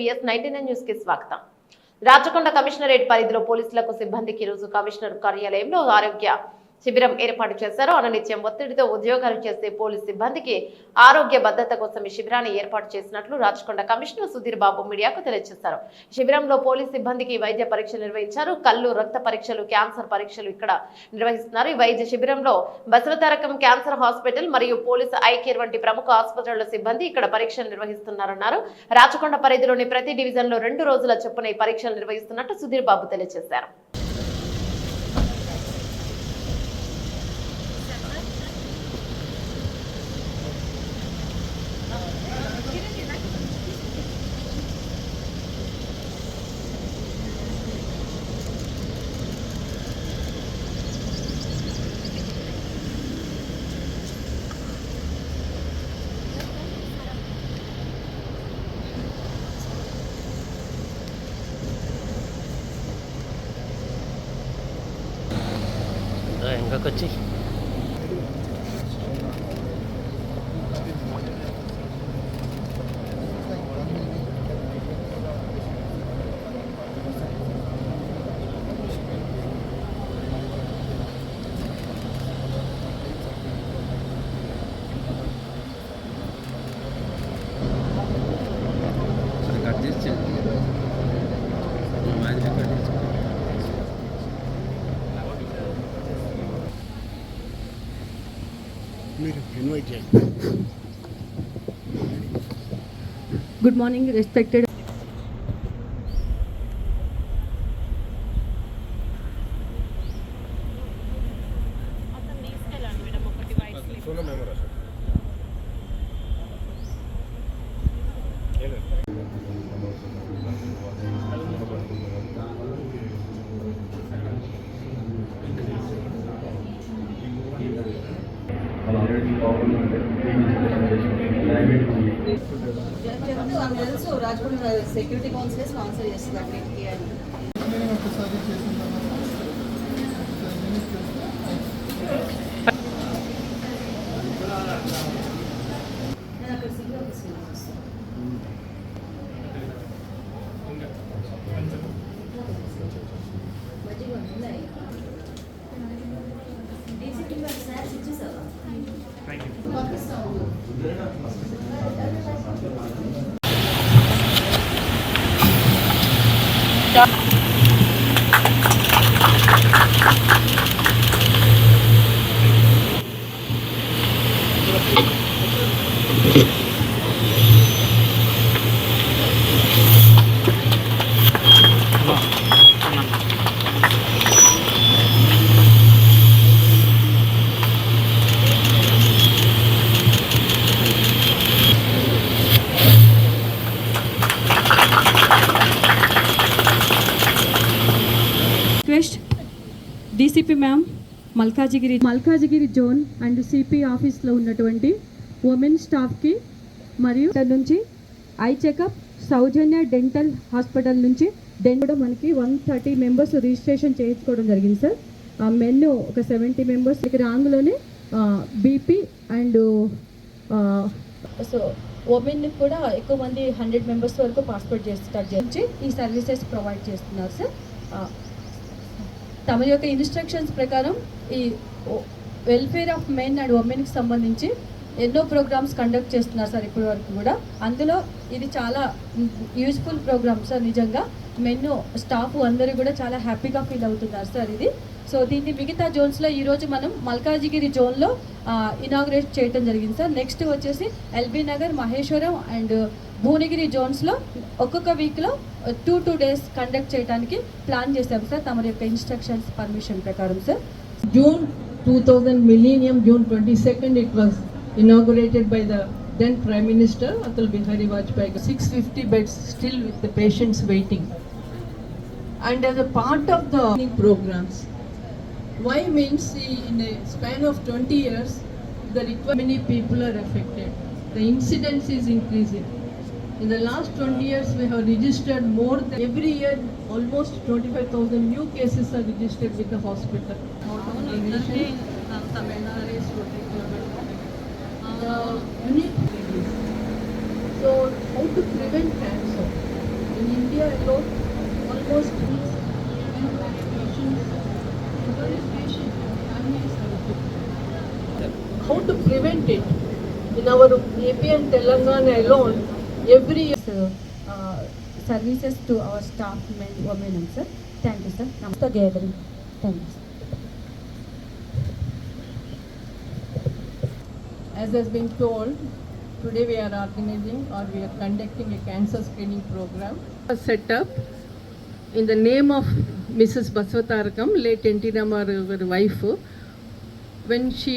VS ninety nine న్యూస్కి స్వాగతం. Rachakonda commissionerate పరిధిలో పోలీసులకు సిబ్బందికి రోజు కమిషనర్ కార్యాలయంలో ఆరోగ్య శిబిరం ఏర్పాటు చేశారు. అననిత్యం ఒత్తిడితో ఉద్యోగాలు చేసే పోలీస్ సిబ్బందికి ఆరోగ్య భద్రత కోసం ఈ శిబిరాన్ని ఏర్పాటు చేసినట్లు రాచకొండ కమిషనర్ సుధీర్ బాబు మీడియాకు తెలియజేశారు. శిబిరంలో పోలీస్ సిబ్బందికి వైద్య పరీక్షలు నిర్వహించారు. కళ్ళు రక్త పరీక్షలు క్యాన్సర్ పరీక్షలు ఇక్కడ నిర్వహిస్తున్నారు. ఈ వైద్య శిబిరంలో బసవతారకం క్యాన్సర్ హాస్పిటల్ మరియు పోలీస్ ఐ కేర్ వంటి ప్రముఖ ఆసుపత్రుల సిబ్బంది ఇక్కడ పరీక్షలు నిర్వహిస్తున్నారన్నారు. రాచకొండ పరిధిలోని ప్రతి డివిజన్లో రెండు రోజుల చొప్పున ఈ పరీక్షలు నిర్వహిస్తున్నట్టు సుధీర్ బాబు తెలియజేశారు. Đây, có cơ Good morning, respected. తెలుసు రాజమండ్రి సెక్యూరిటీ కౌన్సిలే స్పాన్సర్ చేస్తుంది అన్నిటికీ అని తర్వాత Stop. DCP ma'am Malkajgiri Malkajgiri zone and CP ఆఫీస్లో ఉన్నటువంటి ఉమెన్ స్టాఫ్కి మరియు ఇక్కడ నుంచి eye checkup Soujanya dental hospital నుంచి డెన్ కూడా మనకి వన్ థర్టీ మెంబర్స్ రిజిస్ట్రేషన్ చేయించుకోవడం జరిగింది సార్ మెన్ ఒక సెవెంటీ మెంబర్స్ ఇక్కడ రాంగ్లోనే బీపీ అండ్ సో ఉమెన్ కూడా ఎక్కువ మంది హండ్రెడ్ మెంబర్స్ వరకు పార్టిసిపేట్ చేస్తారు చేసి ఈ సర్వీసెస్ ప్రొవైడ్ చేస్తున్నారు సార్ తమ యొక్క ఇన్స్ట్రక్షన్స్ ప్రకారం ఈ వెల్ఫేర్ ఆఫ్ మెన్ అండ్ ఉమెన్కి సంబంధించి ఎన్నో ప్రోగ్రామ్స్ కండక్ట్ చేస్తున్నారు సార్ ఇప్పటి వరకు కూడా. అందులో ఇది చాలా యూస్ఫుల్ ప్రోగ్రామ్ సార్ నిజంగా. మెన్ స్టాఫ్ అందరూ కూడా చాలా హ్యాపీగా ఫీల్ అవుతున్నారు సార్ ఇది. సో దీన్ని మిగతా జోన్స్లో ఈరోజు మనం మల్కాజిగిరి జోన్లో ఇనాగ్రేట్ చేయడం జరిగింది సార్. నెక్స్ట్ వచ్చేసి ఎల్బీ నగర్ మహేశ్వరం అండ్ భువనగిరి జోన్స్లో ఒక్కొక్క వీక్లో టూ టూ డేస్ కండక్ట్ చేయడానికి ప్లాన్ చేశాం సార్ తమ యొక్క ఇన్స్ట్రక్షన్స్ పర్మిషన్ ప్రకారం sir June 2000 millennium, June 22nd, it was inaugurated by the then Prime Minister Atal Bihari Vajpayee. 650 beds still with the patients waiting. And as a part of the programs, why means in a span of 20 years, the require many people are affected. The incidence is increasing. In the last 20 years, we have registered more than every year, almost 25,000 new cases are registered with the hospital. So, how to prevent cancer? In India alone, almost patients, every patient, families are How to prevent it? In our AP and Telangana alone, every uh, services to our staff, men, women, and sir Thank you, sir ನಮ್ಮ together thank you sir As has been told, today we are organizing or we are conducting a cancer screening program. Set up in the name of Mrs. Baswatarakam, late N.T. Ramar, wife, when she